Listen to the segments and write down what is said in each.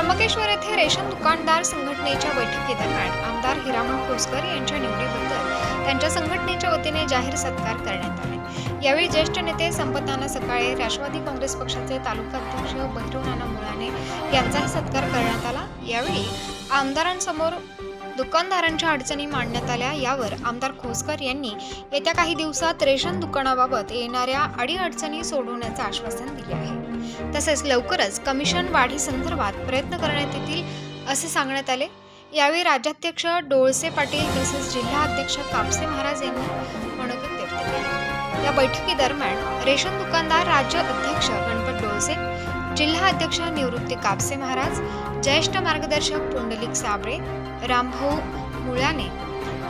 त्र्यंबकेश्वर येथे रेशन दुकानदार संघटनेच्या बैठकीदरम्यान आमदार हिरामण खोसकर यांच्या निवडीबद्दल त्यांच्या संघटनेच्या वतीने जाहीर सत्कार करण्यात आले. यावेळी ज्येष्ठ नेते संपतनाना सकाळे राष्ट्रवादी काँग्रेस पक्षाचे तालुका अध्यक्ष भैरव नाना मुळाने यांचाही सत्कार करण्यात आला. यावेळी आमदारांसमोर दुकानदारांच्या अडचणी मांडण्यात आल्या. यावर आमदार खोसकर यांनी येत्या काही दिवसात रेशन दुकानाबाबत येणाऱ्या अडीअडचणी सोडवण्याचं आश्वासन दिले आहे. तसेच लवकरच कमिशन वाढीसंदर्भात प्रयत्न करण्यात येतील असे सांगण्यात आले. यावेळी राज्याध्यक्ष डोळसे पाटील तसेच जिल्हा अध्यक्ष कापसे महाराज यांनी मनोगत व्यक्त केले. या बैठकीदरम्यान रेशन दुकानदार राज्य अध्यक्ष गणपत डोळसे जिल्हा अध्यक्ष निवृत्ती कापसे महाराज ज्येष्ठ मार्गदर्शक पुंडलिक साबळे रामभाऊ मुळ्याने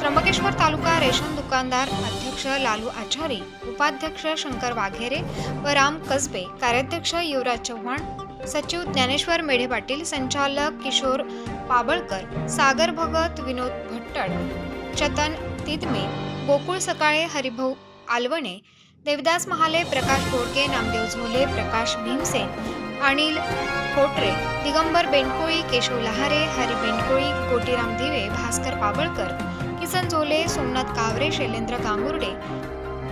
त्र्यंबकेश्वर तालुका रेशन दुकानदार अध्यक्ष लालू आचारी उपाध्यक्ष शंकर वाघेरे व राम कसबे कार्याध्यक्ष युवराज चव्हाण सचिव ज्ञानेश्वर मेढे पाटील संचालक किशोर पाबळकर सागर भगत विनोद भट्टड चतन तिदमे गोकुळ सकाळे हरिभाऊ आलवणे देवदास महाले प्रकाश बोडके नामदेव झोले प्रकाश भीमसेन अनिल कोटरे दिगंबर बेंडकोळी केशव लहारे हरी बेंडकोळी कोटीराम दिवे भास्कर पाबळकर किसन झोले सोमनाथ कावरे शैलेंद्र गांगुर्डे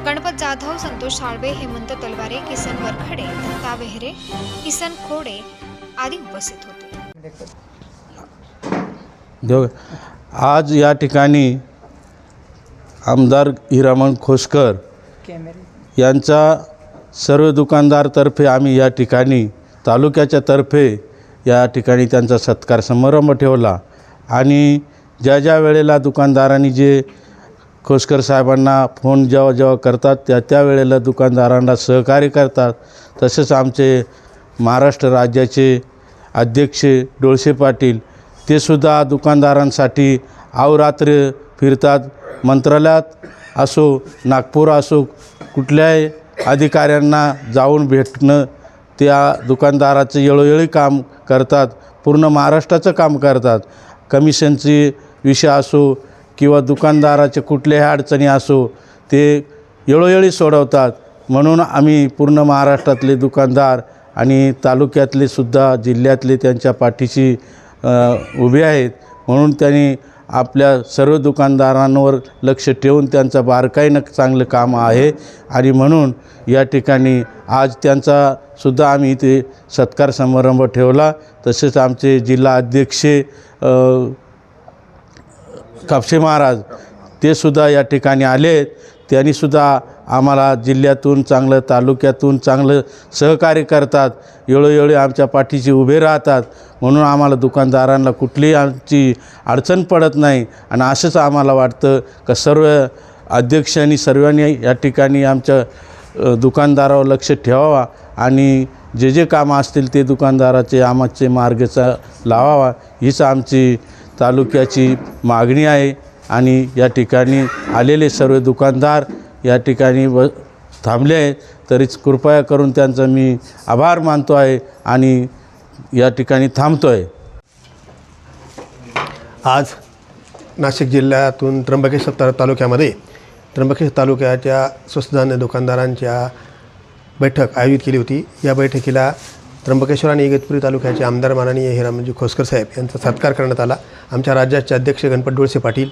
गणपत जाधव संतोष साळवे हेमंत तलवारे किसन वरखडे दत्ता बेहरे किसन खोडे आदी उपस्थित होते. आज या ठिकाणी आमदार हिरामण खोसकर यांचा सर्व दुकानदारतर्फे आम्ही या ठिकाणी तालुक्याच्या तर्फे या ठिकाणी त्यांचा सत्कार समारंभ ठेवला आणि ज्या ज्या वेळेला दुकानदारांनी जे खोसकर साहेबांना फोन जेव्हा जेव्हा करतात त्या त्या वेळेला दुकानदारांना सहकार्य करतात. तसेच आमचे महाराष्ट्र राज्याचे अध्यक्ष डोळसे पाटील ते सुद्धा दुकानदारांसाठी अवरात्र फिरतात. मंत्रालयात असो नागपूर असो कुठल्याही अधिकाऱ्यांना जाऊन भेटणं त्या दुकानदाराचं येळोवेळी काम करतात. पूर्ण महाराष्ट्राचं काम करतात. कमिशनची विषय असो किंवा दुकानदाराचे कुठल्याही अडचणी असो ते वेळोवेळी सोडवतात. म्हणून आम्ही पूर्ण महाराष्ट्रातले दुकानदार आणि तालुक्यातले सुद्धा जिल्ह्यातले त्यांच्या पाठीशी उभे आहेत. म्हणून त्यांनी आपल्या सर्व दुकानदारांवर लक्ष ठेवून त्यांचं बारकाईनं चांगलं काम आहे. आणि म्हणून या ठिकाणी आज त्यांचा सुद्धा आम्ही इथे सत्कार समारंभ ठेवला. तसेच आमचे जिल्हा अध्यक्ष कापशे कापसे महाराज ते सुद्धा या ठिकाणी आले. आहेत त्यांनीसुद्धा आम्हाला जिल्ह्यातून चांगलं तालुक्यातून चांगलं सहकार्य करतात. वेळोवेळी आमच्या पाठीशी उभे राहतात. म्हणून आम्हाला दुकानदारांना कुठलीही आमची अडचण पडत नाही. आणि असंच आम्हाला वाटतं का सर्व अध्यक्षांनी सर्वांनी या ठिकाणी आमच्या दुकानदारावर लक्ष ठेवावा आणि जे जे कामं असतील ते दुकानदाराचे आमाचे मार्गचा लावावा. हीच आमची तालुक्याची मागणी आहे आणि या ठिकाणी आलेले सर्व दुकानदार या ठिकाणी व थांबले आहेत. तरीच कृपया करून त्यांचा मी आभार मानतो आहे आणि या ठिकाणी थांबतो आहे आज नाशिक जिल्ह्यातून त्र्यंबकेश्वर ता तालुक्यामध्ये त्र्यंबकेश्वर तालुक्याच्या स्वस्त धान्य दुकानदारांच्या बैठक आयोजित केली होती. या बैठकीला त्र्यंबकेश्वर आणि इगतपुरी तालुक्याचे आमदार माननीय म्हणजे खोसकर साहेब यांचा सत्कार करण्यात आला. आमच्या राज्याचे अध्यक्ष गणपत डोळसे पाटील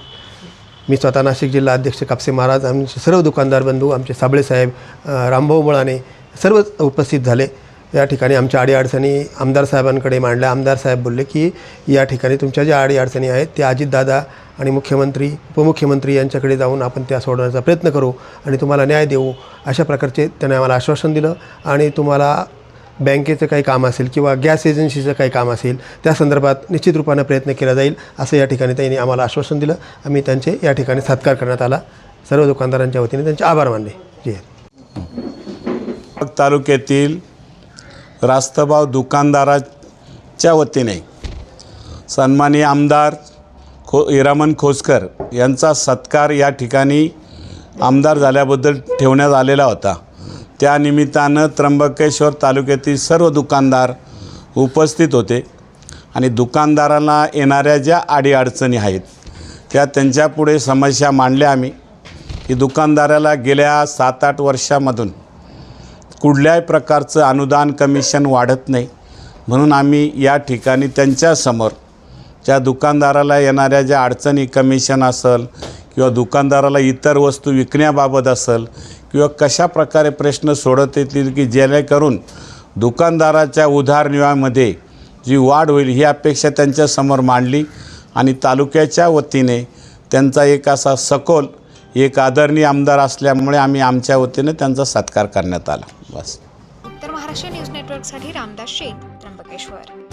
मी स्वतः नाशिक जिल्हा अध्यक्ष कापसे महाराज आमचे सर्व दुकानदार बंधू आमचे साबळे साहेब रामभाऊ मुळाने सर्व उपस्थित झाले. या ठिकाणी आमच्या अडीअडचणी आमदार साहेबांकडे मांडल्या. आमदार साहेब बोलले की या ठिकाणी तुमच्या ज्या अडीअडचणी आहेत त्या अजितदादा आणि मुख्यमंत्री उपमुख्यमंत्री यांच्याकडे जाऊन आपण त्या सोडवण्याचा प्रयत्न करू आणि तुम्हाला न्याय देऊ अशा प्रकारचे त्याने आम्हाला आश्वासन दिलं आणि तुम्हाला बँकेचं काही काम असेल किंवा गॅस एजन्सीचं काही काम असेल त्या संदर्भात निश्चित रूपानं प्रयत्न केला जाईल असं या ठिकाणी त्यांनी आम्हाला आश्वासन दिलं. आम्ही त्यांचे या ठिकाणी सत्कार करण्यात आला. सर्व दुकानदारांच्या वतीने त्यांचे आभार मानले. जे तालुक्यातील रास्तभाव दुकानदाराच्या वतीने सन्मानी आमदार खो हिरामन खोसकर यांचा सत्कार या ठिकाणी आमदार झाल्याबद्दल ठेवण्यात आलेला होता. त्या निमित्तानं त्र्यंबकेश्वर तालुक्यातील सर्व दुकानदार उपस्थित होते. आणि दुकानदारांना येणाऱ्या ज्या अडीअडचणी आहेत त्या त्यांच्यापुढे समस्या मांडल्या आम्ही. की दुकानदाराला गेल्या सात आठ वर्षामधून कुठल्याही प्रकारचं अनुदान कमिशन वाढत नाही. म्हणून आम्ही या ठिकाणी त्यांच्यासमोर ज्या दुकानदाराला येणाऱ्या ज्या अडचणी कमिशन असेल किंवा दुकानदाराला इतर वस्तू विकण्याबाबत असेल किंवा कशा प्रकारे प्रश्न सोडत येतील की जेणेकरून दुकानदाराच्या उधारनिहामध्ये जी वाढ होईल ही अपेक्षा त्यांच्यासमोर मांडली आणि तालुक्याच्या वतीने त्यांचा एक असा सखोल एक आदरणीय आमदार असल्यामुळे आम्ही आमच्या वतीने त्यांचा सत्कार करण्यात आला. बस. उत्तर महाराष्ट्र न्यूज नेटवर्कसाठी रामदास शेख त्र्यंबकेश्वर.